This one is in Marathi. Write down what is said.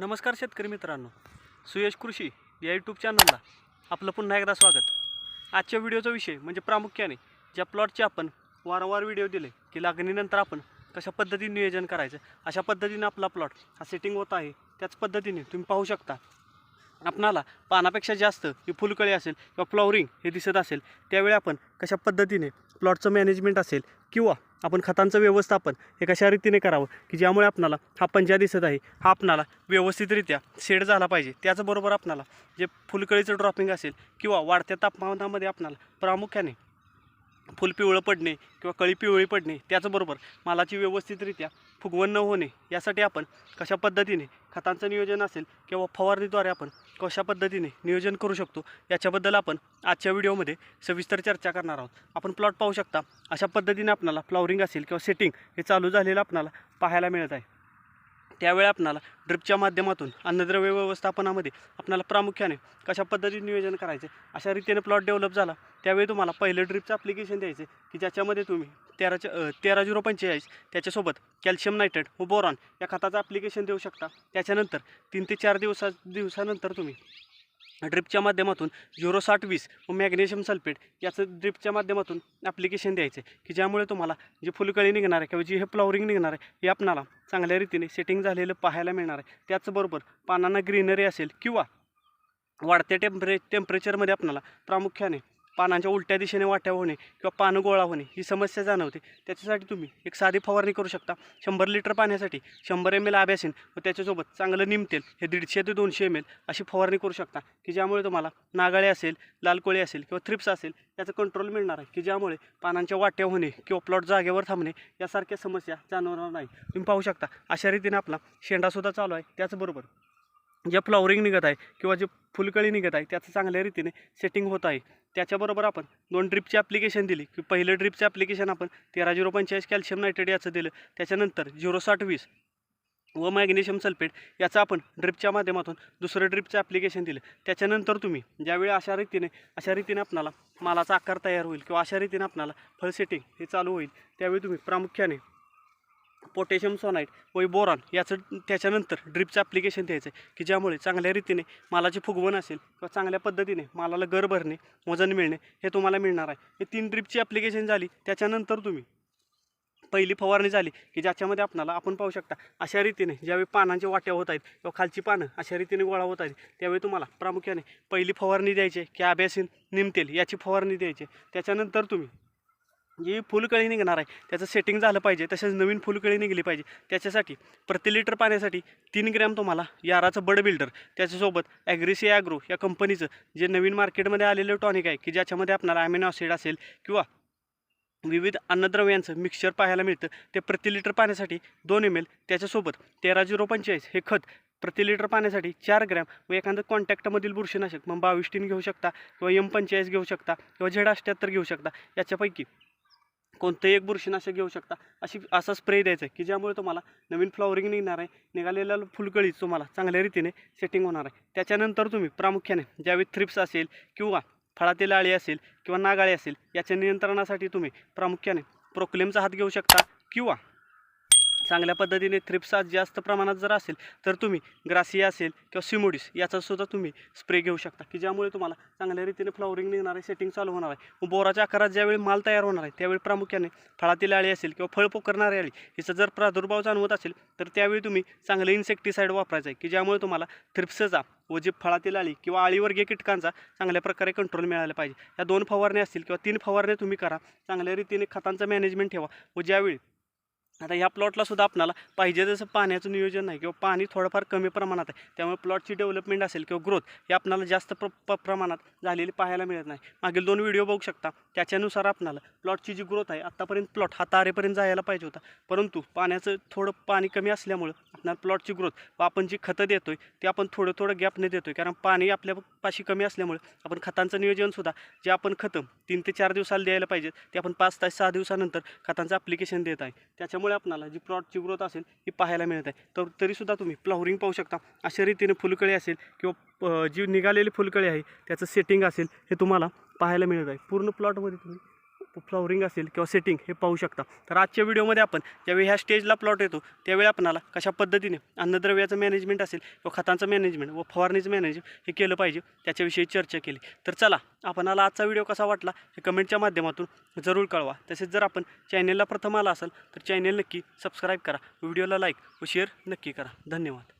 नमस्कार शेतकरी मित्रांनो. सुयश कृषी या यूट्यूब चॅनलला आपलं पुन्हा एकदा स्वागत. आजच्या व्हिडिओचा विषय म्हणजे प्रामुख्याने ज्या प्लॉटचे आपण वारंवार व्हिडिओ दिले की लागणीनंतर आपण कशा पद्धतीने नियोजन करायचं अशा पद्धतीने आपला प्लॉट हा सेटिंग होत आहे त्याच पद्धतीने तुम्ही पाहू शकता. आपणाला पानापेक्षा जास्त ही फुलकळी असेल किंवा फ्लॉवरिंग हे दिसत असेल त्यावेळी आपण कशा पद्धतीने प्लॉटचं मॅनेजमेंट असेल किंवा आपण खतांचं व्यवस्थापन हे कशा रीतीने करावं की ज्यामुळे आपणाला हा पंजा दिसत आहे हा आपणाला व्यवस्थितरित्या शेड झाला पाहिजे त्याचबरोबर आपणाला जे फुलकळीचं ड्रॉपिंग असेल किंवा वाढत्या तापमानामध्ये आपणाला प्रामुख्याने फुल पिवळं पडणे किंवा कळी पिवळी पडणे त्याचबरोबर मालाची व्यवस्थितरित्या फुगवण न होणे यासाठी आपण कशा पद्धतीने खतांचं नियोजन असेल किंवा फवारणीद्वारे आपण कशा पद्धतीने नियोजन करू शकतो याच्याबद्दल आपण आजच्या व्हिडिओमध्ये सविस्तर चर्चा करणार आहोत. आपण प्लॉट पाहू शकता अशा पद्धतीने आपणाला फ्लॉवरिंग असेल किंवा सेटिंग हे चालू झालेलं आपणाला पाहायला मिळत आहे. त्यावेळी आपणाला ड्रिपच्या माध्यमातून अन्नद्रव्य व्यवस्थापनामध्ये आपणाला प्रामुख्याने कशा पद्धतीने नियोजन करायचे अशा रीतीने प्लॉट डेव्हलप झाला. त्यावेळी तुम्हाला पहिलं ड्रिपचं ॲप्लिकेशन द्यायचे की ज्याच्यामध्ये तुम्ही तेराच्या तेरा झिरो पंचेचाळीस त्याच्यासोबत कॅल्शियम नायट्रेट व बोरॉन या खताचं ॲप्लिकेशन देऊ शकता. त्याच्यानंतर तीन ते चार दिवसा दिवसानंतर तुम्ही ड्रिपच्या माध्यमातून झिरो साठ वीस व मॅग्नेशियम सल्फेट याचं ड्रिपच्या माध्यमातून ॲप्लिकेशन द्यायचं. की ज्यामुळे तुम्हाला जी फुलकळी निघणार आहे किंवा जी हे फ्लॉवरिंग निघणार आहे हे आपणाला चांगल्या रीतीने सेटिंग झालेलं पाहायला मिळणार आहे. त्याचबरोबर पानांना ग्रीनरी असेल किंवा वाढत्या टेम्परे टेम्परेचरमध्ये आपणाला प्रामुख्याने पानांच्या उलट्या दिशेने वाट्या होणे किंवा पानं गोळा होणे ही समस्या जाणवते. त्याच्यासाठी तुम्ही एक साधी फवारणी करू शकता. शंभर लिटर पाण्यासाठी शंभर एम एल आब्यासीन व त्याच्यासोबत चांगलं निमतेल हे दीडशे ते दोनशे एम एल अशी फवारणी करू शकता की ज्यामुळे तुम्हाला नागाळे असेल लाल कोळी असेल किंवा थ्रिप्स असेल याचं कंट्रोल मिळणार आहे. की ज्यामुळे पानांच्या वाट्या होणे किंवा प्लॉट जागेवर थांबणे यासारख्या समस्या जाणवणार नाही. तुम्ही पाहू शकता अशा रीतीने आपला शेंडासुद्धा चालू आहे. त्याचबरोबर ज्या फ्लॉवरिंग निघत आहे किंवा जे फुलकळी निघत आहे त्याचं चांगल्या रीतीने सेटिंग होत आहे. त्याच्याबरोबर आपण दोन ड्रिपची ॲप्लिकेशन दिली. की पहिलं ड्रिपचं ॲप्लिकेशन आपण तेरा झिरो पंचेचाळीस कॅल्शियम नायट्रेट याचं दिलं. त्याच्यानंतर झिरो साठ वीस व मॅग्नेशियम सल्फेट याचं आपण ड्रिपच्या माध्यमातून दुसरं ड्रिपचं ॲप्लिकेशन दिलं. त्याच्यानंतर तुम्ही ज्यावेळी अशा रीतीने अशा रीतीने आपणाला मालाचा आकार तयार होईल किंवा अशा रीतीने आपणाला फळ सेटिंग हे चालू होईल त्यावेळी तुम्ही प्रामुख्याने पोटॅशियम सोनाईट व बोरॉन याचं त्याच्यानंतर ड्रिपचं ॲप्लिकेशन द्यायचं आहे की ज्यामुळे चांगल्या रीतीने मालाची फुगवण असेल किंवा चांगल्या पद्धतीने मालाला गर भरणे वजन मिळणे हे तुम्हाला मिळणार आहे. हे तीन ड्रिपची ॲप्लिकेशन झाली त्याच्यानंतर तुम्ही पहिली फवारणी झाली की ज्याच्यामध्ये आपणाला आपण पाहू शकता अशा रीतीने ज्यावेळी पानांच्या वाट्या होत आहेत किंवा खालची पानं अशा रीतीने गोळा होत आहेत त्यावेळी तुम्हाला प्रामुख्याने पहिली फवारणी द्यायची की आब्यासीन निमतेल याची फवारणी द्यायची त्याच्यानंतर तुम्ही म्हणजे जी फुलकळी निघणार आहे. त्याचं सेटिंग झालं पाहिजे तसेच नवीन फुलकळी निघली पाहिजे. त्याच्यासाठी प्रति लिटर पाण्यासाठी तीन ग्रॅम तुम्हाला याराचं बड बिल्डर त्याच्यासोबत ॲग्रेसी ॲग्रो या कंपनीचं जे नवीन मार्केटमध्ये आलेलं टॉनिक आहे की ज्याच्यामध्ये आपणाला ॲमिनो ॲसिड असेल किंवा विविध अन्नद्रव्यांचं मिक्सचर पाहायला मिळतं ते प्रति लिटर पाण्यासाठी दोन एम एल त्याच्यासोबत तेरा झिरो पंचेचाळीस हे खत प्रति लिटर पाण्यासाठी चार ग्रॅम व एखादं कॉन्टॅक्टमधील बुरशीनाशक मग बावीस टीन घेऊ शकता किंवा एम पंचेचाळीस घेऊ शकता किंवा झेड अष्ट्याहत्तर घेऊ शकता. याच्यापैकी कोणतंही एक बुरशीनाशक घेऊ शकता. अशी असा स्प्रे द्यायचा आहे की ज्यामुळे तुम्हाला नवीन फ्लॉवरिंग निघणार आहे निघालेल्या फुलकळी तुम्हाला चांगल्या रीतीने सेटिंग होणार आहे. त्याच्यानंतर तुम्ही प्रामुख्याने ज्यावेळी थ्रिप्स असेल किंवा फळातील आळी असेल किंवा नागाळी असेल याच्या नियंत्रणासाठी तुम्ही प्रामुख्याने प्रोक्लेमचा हात घेऊ शकता किंवा चांगल्या पद्धतीने थ्रिप्सा जास्त प्रमाणात जर असेल तर तुम्ही ग्रासिया असेल किंवा सिमोडिस याचासुद्धा तुम्ही स्प्रे घेऊ शकता. की ज्यामुळे तुम्हाला चांगल्या रीतीने फ्लॉवरिंग निघणार आहे सेटिंग चालू होणार आहे. व बोराच्या आकारात ज्यावेळी माल तयार होणार आहे त्यावेळी प्रामुख्याने फळातील आळी असेल किंवा फळ पोकरणारी आळी हिचा जर प्रादुर्भाव जाणवत असेल तर त्यावेळी तुम्ही चांगलं इन्सेक्टिसाईड वापरायचं आहे. की ज्यामुळे तुम्हाला थ्रिप्सचा व जे फळातील आळी किंवा आळीवर्गीय कीटकांचा चांगल्या प्रकारे कंट्रोल मिळायला पाहिजे. या दोन फवारण्या असतील किंवा तीन फवारण्या तुम्ही करा. चांगल्या रीतीने खतांचं मॅनेजमेंट ठेवा. व ज्यावेळी आता ह्या प्लॉटला सुद्धा आपणाला पाहिजे जसं पाण्याचं नियोजन नाही किंवा पाणी थोडंफार कमी प्रमाणात आहे त्यामुळे प्लॉटची डेव्हलपमेंट असेल किंवा ग्रोथ हे आपणाला जास्त प्र प प्रमाणात झालेली पाहायला मिळत नाही. मागील दोन व्हिडिओ बघू शकता. त्याच्यानुसार आपणाला प्लॉटची जी ग्रोथ आहे आत्तापर्यंत प्लॉट हा तारेपर्यंत जायला पाहिजे होता. परंतु पाण्याचं थोडं पाणी कमी असल्यामुळं आपणाला प्लॉटची ग्रोथ व आपण जी खतं देतो आहे ते आपण थोडं थोडं गॅपने देतो आहे कारण पाणी आपल्या पाशी कमी असल्यामुळे आपण खतांचं नियोजनसुद्धा जे आपण खतं तीन ते चार दिवसाला द्यायला पाहिजेत ते आपण पाच ते सहा दिवसानंतर खतांचं ॲप्लिकेशन देत आहे. त्याच्यामुळे आपल्याला जी प्लॉटची ग्रोथ असेल ही पाहायला मिळत आहे. तर तरीसुद्धा तुम्ही फ्लॉवरिंग पाहू शकता. अशा रीतीने फुलकळी असेल किंवा जी निघालेली फुलकळी आहे त्याचं सेटिंग असेल हे तुम्हाला पाहायला मिळत आहे. पूर्ण प्लॉटमध्ये तुम्ही फ्लॉवरिंग असेल किंवा सेटिंग हे पाहू शकता. तर आजच्या व्हिडिओमध्ये आपण ज्यावेळी ह्या स्टेजला प्लॉट येतो त्यावेळी आपणाला कशा पद्धतीने अन्नद्रव्याचं मॅनेजमेंट असेल किंवा खतांचं मॅनेजमेंट व फवारणीचं मॅनेजमेंट हे केलं पाहिजे त्याच्याविषयी चर्चा केली. तर चला आपणाला आजचा व्हिडिओ कसा वाटला हे कमेंटच्या माध्यमातून जरूर कळवा. तसेच जर आपण चॅनेलला प्रथम आला असाल तर चॅनेल नक्की सबस्क्राईब करा व्हिडिओला लाईक व शेअर नक्की करा. धन्यवाद.